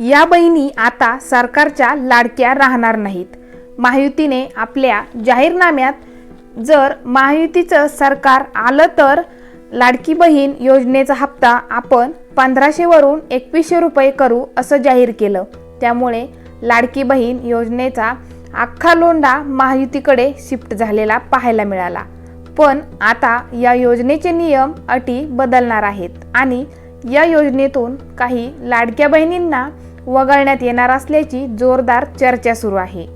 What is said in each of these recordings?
या बहिणी आता सरकारच्या लाडक्या राहणार नाहीत. महायुतीने आपल्या जाहीरनाम्यात जर महायुतीचं सरकार आलं तर लाडकी बहीण योजनेचा हप्ता आपण पंधराशेवरून एकवीसशे रुपये करू असं जाहीर केलं. त्यामुळे लाडकी बहीण योजनेचा अख्खा लोंढा महायुतीकडे शिफ्ट झालेला पाहायला मिळाला. पण आता या योजनेचे नियम अटी बदलणार आहेत आणि या योजनेतून काही लाडक्या बहिणींना वगळण्यात येणार असल्याची जोरदार चर्चा सुरू आहे.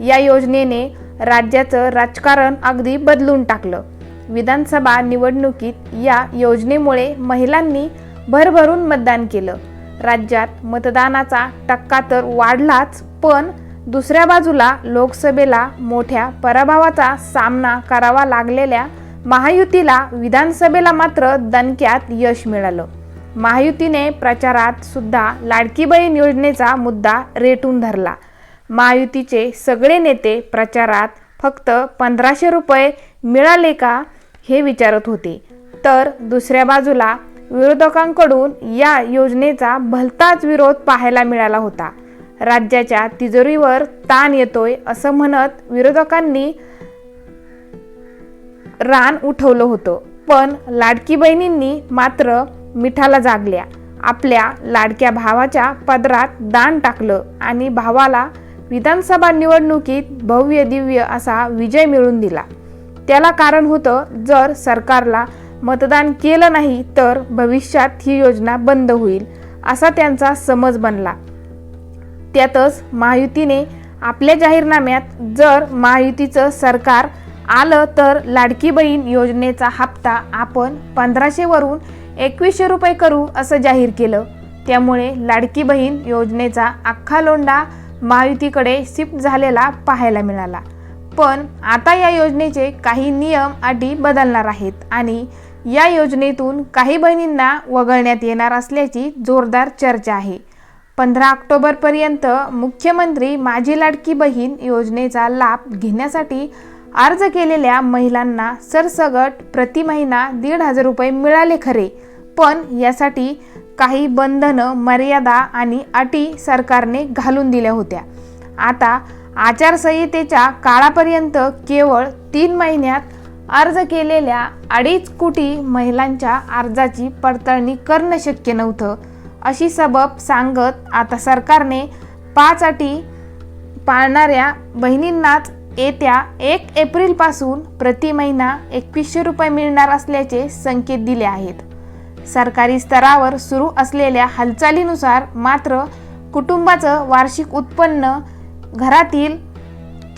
या योजनेने राज्याचं राजकारण अगदी बदलून टाकलं. विधानसभा निवडणुकीत या योजनेमुळे महिलांनी भरभरून मतदान केलं. राज्यात मतदानाचा टक्का तर वाढलाच पण दुसऱ्या बाजूला लोकसभेला मोठ्या पराभवाचा सामना करावा लागलेल्या महायुतीला विधानसभेला मात्र दणक्यात यश मिळालं. महायुतीने प्रचारात सुद्धा लाडकी बहीण योजनेचा मुद्दा रेटून धरला. महायुतीचे सगळे नेते प्रचारात फक्त पंधराशे रुपये मिळाले का हे विचारत होते. तर दुसऱ्या बाजूला विरोधकांकडून या योजनेचा भलताच विरोध पाहायला मिळाला होता. राज्याच्या तिजोरीवर ताण येतोय असं म्हणत विरोधकांनी रान उठवलं होतं. पण लाडकी बहिणींनी मात्र मिठाला जागल्या. आपल्या लाडक्या भावाच्या पदरात दान टाकलं आणि भावाला विधानसभा निवडणुकीत भव्य दिव्य असा विजय मिळवून दिला. त्याला कारण होतं जर सरकारला मतदान केलं नाही तर भविष्यात ही योजना बंद होईल असा त्यांचा समज बनला. त्यातच महायुतीने आपल्या जाहीरनाम्यात जर महायुतीचं सरकार आलं तर लाडकी बहीण योजनेचा हप्ता आपण पंधराशेवरून एकवीसशे रुपये करू असं जाहीर केलं. त्यामुळे लाडकी बहीण योजनेचा अख्खा लोंढा महायुतीकडे शिफ्ट झालेला पाहायला मिळाला. पण आता या योजनेचे काही नियम अटी बदलणार आहेत आणि या योजनेतून काही बहिणींना वगळण्यात येणार असल्याची जोरदार चर्चा आहे. पंधरा ऑक्टोबरपर्यंत मुख्यमंत्री माझी लाडकी बहीण योजनेचा लाभ घेण्यासाठी अर्ज केलेल्या महिलांना सरसगट प्रति महिना दीड हजार रुपये मिळाले खरे. पण यासाठी काही बंधनं मर्यादा आणि अटी सरकारने घालून दिल्या होत्या. आता आचारसंहितेच्या काळापर्यंत केवळ तीन महिन्यात अर्ज केलेल्या अडीच कोटी महिलांच्या अर्जाची पडताळणी करणं शक्य नव्हतं अशी सबब सांगत आता सरकारने पाच अटी पाळणाऱ्या बहिणींनाच येत्या एक एप्रिलपासून प्रति महिना एकवीसशे रुपये मिळणार असल्याचे संकेत दिले आहेत. सरकारी स्तरावर सुरू असलेल्या हालचालीनुसार मात्र कुटुंबाचं वार्षिक उत्पन्न घरातील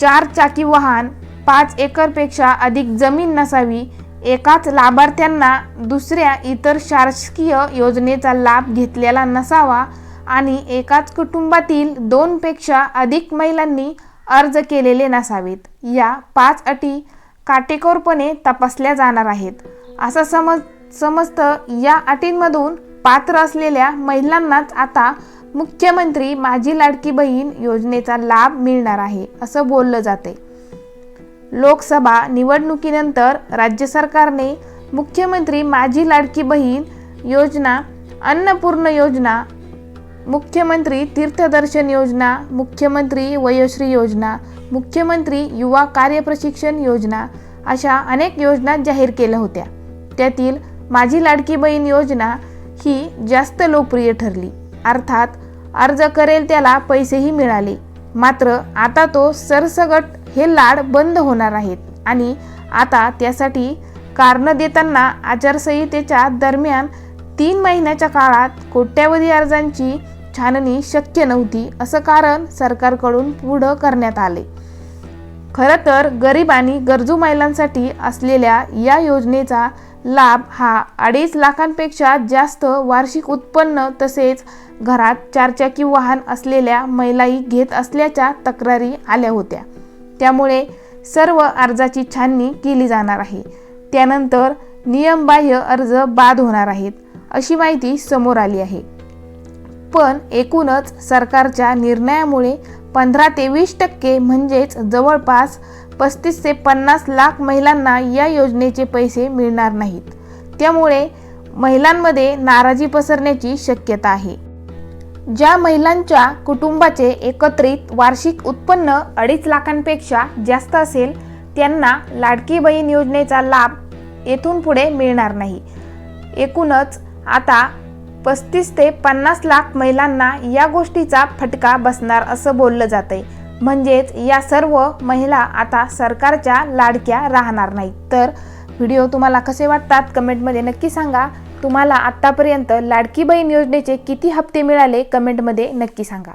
चार चाकी वाहन पाच एकरपेक्षा अधिक जमीन नसावी एकाच लाभार्थ्यांना दुसऱ्या इतर शासकीय योजनेचा लाभ घेतलेला नसावा आणि एकाच कुटुंबातील दोनपेक्षा अधिक महिलांनी अर्ज केलेले नसावेत. या पाच अटी काटेकोरपणे तपासल्या जाणार आहेत. असं समज समजतं या अटींमधून पात्र असलेल्या महिलांनाच आता मुख्यमंत्री माझी लाडकी बहीण योजनेचा लाभ मिळणार आहे असं बोललं जाते. लोकसभा निवडणुकीनंतर राज्य सरकारने मुख्यमंत्री माझी लाडकी बहीण योजना अन्नपूर्ण योजना मुख्यमंत्री तीर्थदर्शन योजना मुख्यमंत्री वयोश्री योजना मुख्यमंत्री युवा कार्यप्रशिक्षण योजना अशा अनेक योजना जाहीर केल्या होत्या. त्यातील माझी लाडकी बहीण योजना ही जास्त लोकप्रिय ठरली. अर्थात अर्ज करेल त्याला पैसेही मिळाले. मात्र आता तो सरसगट हे लाड बंद होणार आहेत आणि आता त्यासाठी कारणं देताना आचारसंहितेच्या दरम्यान तीन महिन्याच्या काळात कोट्यावधी अर्जांची छाननी शक्य नव्हती असं कारण सरकारकडून पुढं करण्यात आले. खरं तर गरीब आणि गरजू महिलांसाठी असलेल्या या योजनेचा लाभ हा अडीच लाखांपेक्षा जास्त वार्षिक उत्पन्न तसेच घरात चारचाकी वाहन असलेल्या महिलाही घेत असल्याच्या तक्रारी आल्या होत्या. त्यामुळे सर्व अर्जाची छाननी केली जाणार आहे. त्यानंतर नियमबाह्य अर्ज बाद होणार आहेत अशी माहिती समोर आली आहे. पण एकूणच सरकारच्या निर्णयामुळे पंधरा ते वीस टक्के म्हणजेच जवळपास पस्तीस ते पन्नास लाख महिलांना या योजनेचे पैसे मिळणार नाहीत. त्यामुळे महिलांमध्ये नाराजी पसरण्याची शक्यता आहे. ज्या महिलांच्या कुटुंबाचे एकत्रित वार्षिक उत्पन्न अडीच लाखांपेक्षा जास्त असेल त्यांना लाडकी बहीण योजनेचा लाभ येथून पुढे मिळणार नाही. एकूणच आता पस्तीस ते पन्नास लाख महिलांना या गोष्टीचा फटका बसणार असं बोललं जातंय. म्हणजेच या सर्व महिला आता सरकारच्या लाडक्या राहणार नाहीत. तर व्हिडिओ तुम्हाला कसे वाटतात कमेंटमध्ये नक्की सांगा. तुम्हाला आत्तापर्यंत लाडकी बहीण योजनेचे किती हप्ते मिळाले कमेंटमध्ये नक्की सांगा.